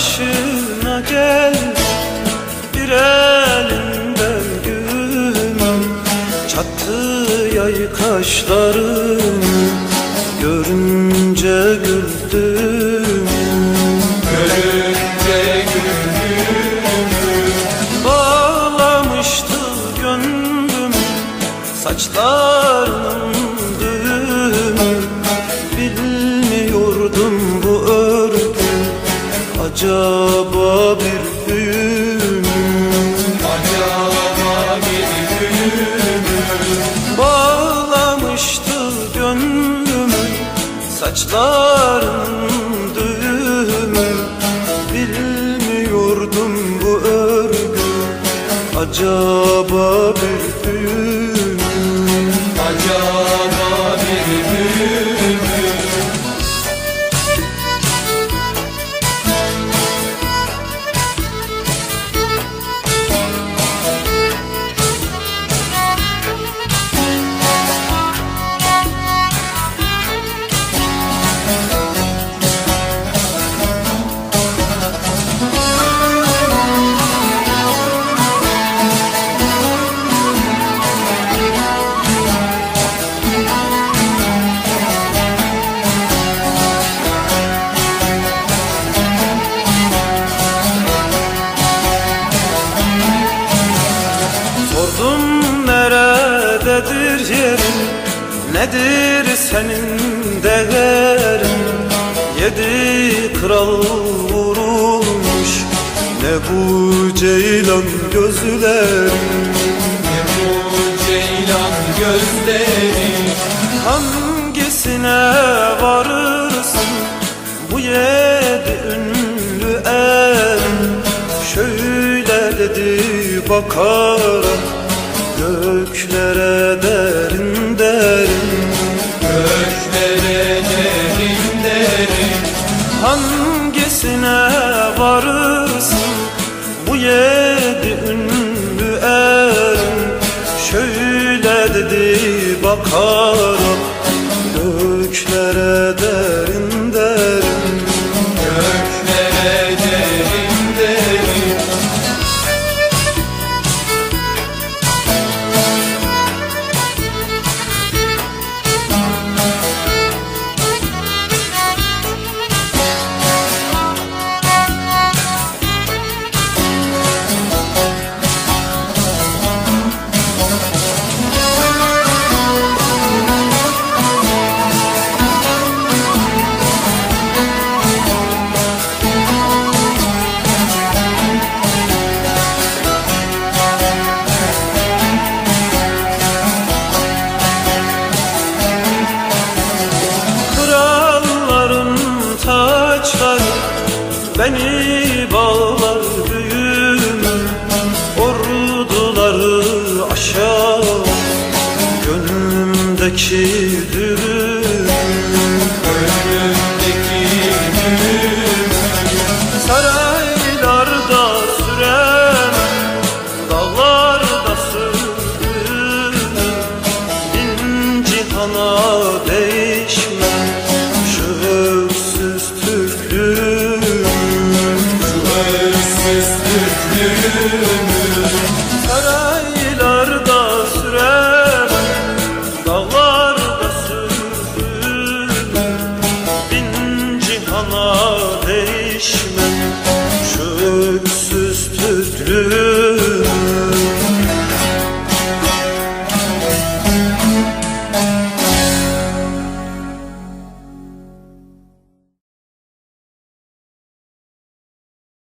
başına gel. Bir elinden gül Çattı yay kaşların Görünce güldüm. Görünce Bağlamıştı gönlüm Saçlarının Acaba bir büyü mü? acaba bir gün Bağlamıştı gönlümü Saçlarının düğümü. Bilmiyordum bu örgü. Acaba bir büyü Sordum nerededir yerin? Nedir senin değerin? Yedi kral vurulmuş Ne bu ceylan gözlerin? Ne bu ceylan gözleri Hangisine varırsın? Bu yedi ünlü erin. Şöyle dedi bakarak Göklere derin derin. Göklere derin derin. Hangisine varırsın? Bu yedi ünlü erin Şöyle dedi bakarak göklere derin beni bağlar büyümü Orduları aşağı gönlümdeki düğüm Önümdeki gün Saraylarda süremem Dağlarda sürdüm Bin cihana değişmem Türklüğümü Saraylarda süremem Dağlarda sürdüm Bin cihana değişmem Şu öksüz